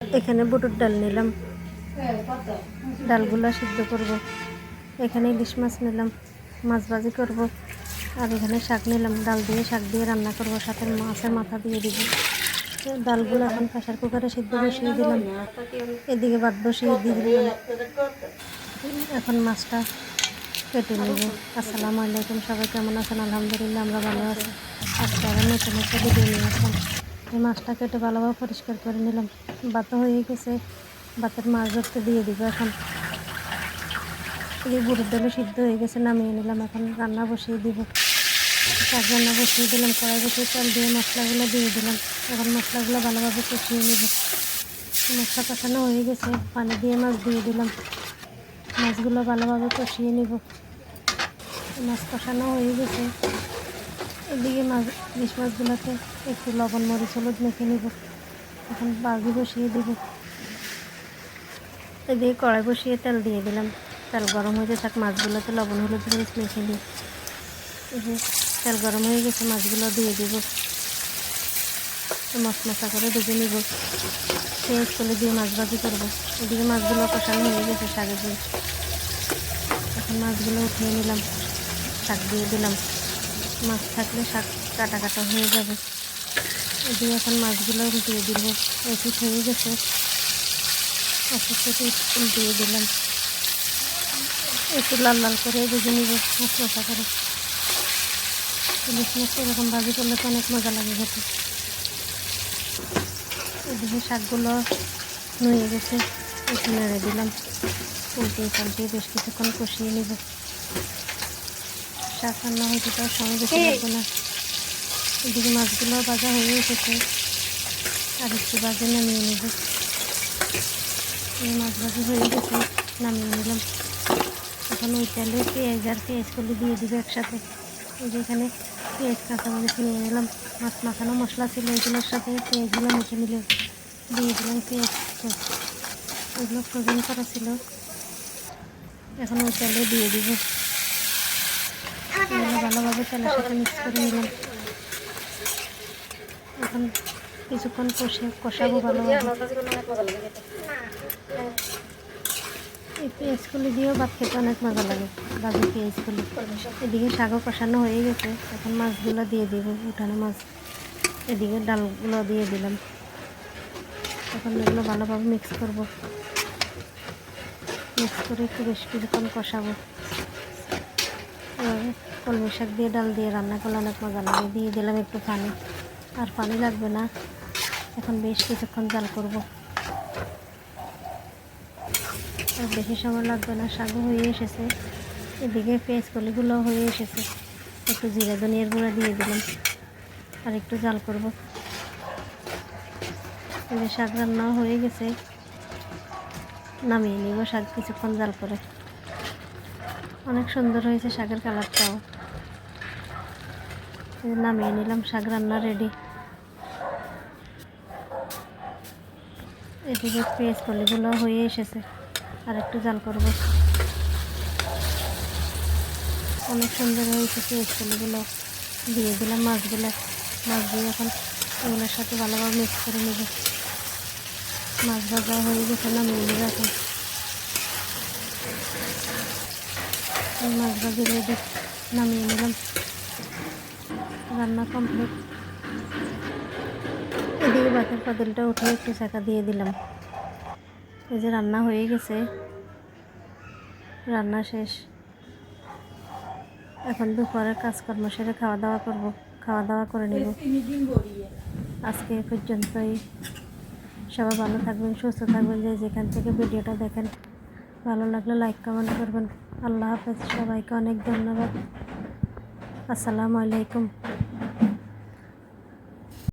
এখানে বুটুর ডাল নিলাম। ডালগুলো সিদ্ধ করব। এখানে ইলিশ মাছ নিলাম, মাছ ভাজি করব। আর এখানে শাক নিলাম, ডাল দিয়ে শাক দিয়ে রান্না করব, সাথে মাছের মাথা দিয়ে দিব। ডালগুলো এখন প্রেশার কুকারে সিদ্ধ বসিয়ে দিলাম। এদিকে ভাত বসিয়ে দিয়ে দিলাম। এখন মাছটা কেটে নেব। আসসালামু আলাইকুম, সবাই কেমন আছেন? আলহামদুলিল্লাহ, আমরা ভালো আছি। আজকে আবার নতুন একটা ভিডিও নিয়ে আসলাম। এই মাছটা কেটে ভালোভাবে পরিষ্কার করে নিলাম। বাতা হয়ে গেছে। বাতের মাছ ধরতে দিয়ে দিব এখন। এই বুড়ির ডালে সিদ্ধ হয়ে গেছে, নামিয়ে নিলাম। এখন রান্না বসিয়ে দিব। শাক রান্না বসিয়ে দিলাম, কড়াই বসিয়ে তেল দিয়ে মশলাগুলো দিয়ে দিলাম। এখন মশলাগুলো ভালোভাবে কষিয়ে নেব। মশলা কষানো হয়ে গেছে, পানি দিয়ে মাছ দিয়ে দিলাম। মাছগুলো ভালোভাবে কষিয়ে নিব। মাছ কষানো হয়ে গেছে। এদিকে মাছ ইলিশ মাছগুলোতে একটু লবণ, মরিচ, হলুদ মেখে নিব। এখন বাজি বসিয়ে দিব। এদিকে কড়াই বসিয়ে তেল দিয়ে দিলাম। তেল গরম হয়ে থাক, মাছগুলোতে লবণ, হলুদ, মরিচ মেখে যে তেল গরম হয়ে গেছে, মাছগুলো দিয়ে দিব। মশমশা করে ভেজে নিব। পেঁয়াজ করে দিয়ে মাছ ভাজি করব। এদিকে মাছগুলো কষানো হয়ে গেছে, শাকের এখন মাছগুলো উঠিয়ে নিলাম। শাক দিয়ে দিলাম। মাছ থাকলে শাক কাটা কাটা হয়ে যাবে। এদিকে এখন মাছগুলো উল্টিয়ে দিব এসি হয়ে গেছে। অসুস্থ উল্টিয়ে দিলাম। একটু লাল লাল করে ভেজে নিব মশলা করে ইলিশ মাছ এরকম ভাজি করলে তো অনেক মজা লাগে খেতে। এদিকে শাকগুলো নুয়ে গেছে। একটু নেড়ে দিলাম। উল্টিয়ে পাল্টিয়ে বেশ কিছুক্ষণ কষিয়ে নিব। শাক রান্না হয়েছে তার সময় বেশি না। এদিকে মাছগুলো ভাজা হয়ে এসেছে, আর একটু বাজে নামিয়ে নেব। এই মাছ ভাজি হয়ে গেছে, নামিয়ে নিলাম। এখন ওই তেলে পেঁয়াজ আর পেঁয়াজ কলি দিয়ে দিবে একসাথে। এই যে এখানে পেঁয়াজ কাঁচামরিচ নিয়ে নিলাম। মাছ মাখানো মশলা ছিল এগুলোর সাথে পেঁয়াজগুলো মেখে নিলে দিয়ে দিলাম পেঁয়াজ। এগুলো ফ্রোজেন করা ছিল। এখন ওই তেলে দিয়ে দিব। ভালোভাবে তেলের সাথে মিক্স করে নিলাম। এখন কিছুক্ষণ কষে কষাবো ভালোভাবে। এই পেঁয়াজগুলি দিয়েও ভাত খেতে অনেক মজা লাগে, বাজি পেঁয়াজগুলি। এদিকে শাকও কষানো হয়ে গেছে, এখন মাছগুলো দিয়ে দিব, উঠানো মাছ। এদিকে ডালগুলো দিয়ে দিলাম। এখন এগুলো ভালোভাবে মিক্স করব। মিক্স করে একটু বেশ কিছুক্ষণ কষাবো। কলমি শাক দিয়ে, ডাল দিয়ে রান্না করলে অনেক মজা লাগে। দিয়ে দিলাম একটু পানি। আর পানি লাগবে না। এখন বেশ কিছুক্ষণ জাল করব। আর বেশি সময় লাগবে না। শাকও হয়ে এসেছে। এদিকে পেঁয়াজ কলিগুলো হয়ে এসেছে। একটু জিরা ধনিয়ার গুঁড়া দিয়ে দিলাম। আর একটু জাল করব। শাক রান্না হয়ে গেছে। নামিয়ে নিব শাক কিছুক্ষণ জাল করে। অনেক সুন্দর হয়েছে শাকের কালারটাও। নামিয়ে নিলাম, শাক রান্না রেডি এদিকে পেঁয়াজ কলিগুলো হয়ে এসেছে আর একটু জাল করব। অনেক সুন্দর হয়েছে পেঁয়াজ কলিগুলো। দিয়ে দিলাম মাছগুলো। মাছ দিয়ে এখন এগুলোর সাথে ভালোভাবে মিক্স করে নেব। মাছ ভাজা হয়ে গেছে, নামিয়ে নেব এখন। এই মাছ ভাজি রেডি নামিয়ে নিলাম। রান্না কমপ্লিট এদিকে বাতের পাতিলটা উঠে একটু চাকা দিয়ে দিলাম। এই যে রান্না হয়ে গেছে। রান্না শেষ। এখন দুপুরের কাজকর্ম সেরে খাওয়া দাওয়া করব। খাওয়া দাওয়া করে নেব। আজকে পর্যন্তই। সবাই ভালো থাকবেন, সুস্থ থাকবেন, যে যেখান থেকে ভিডিওটা দেখেন। ভালো লাগলে লাইক কমেন্ট করবেন। আল্লাহ হাফেজ সবাইকে অনেক ধন্যবাদ। আসসালামু আলাইকুম।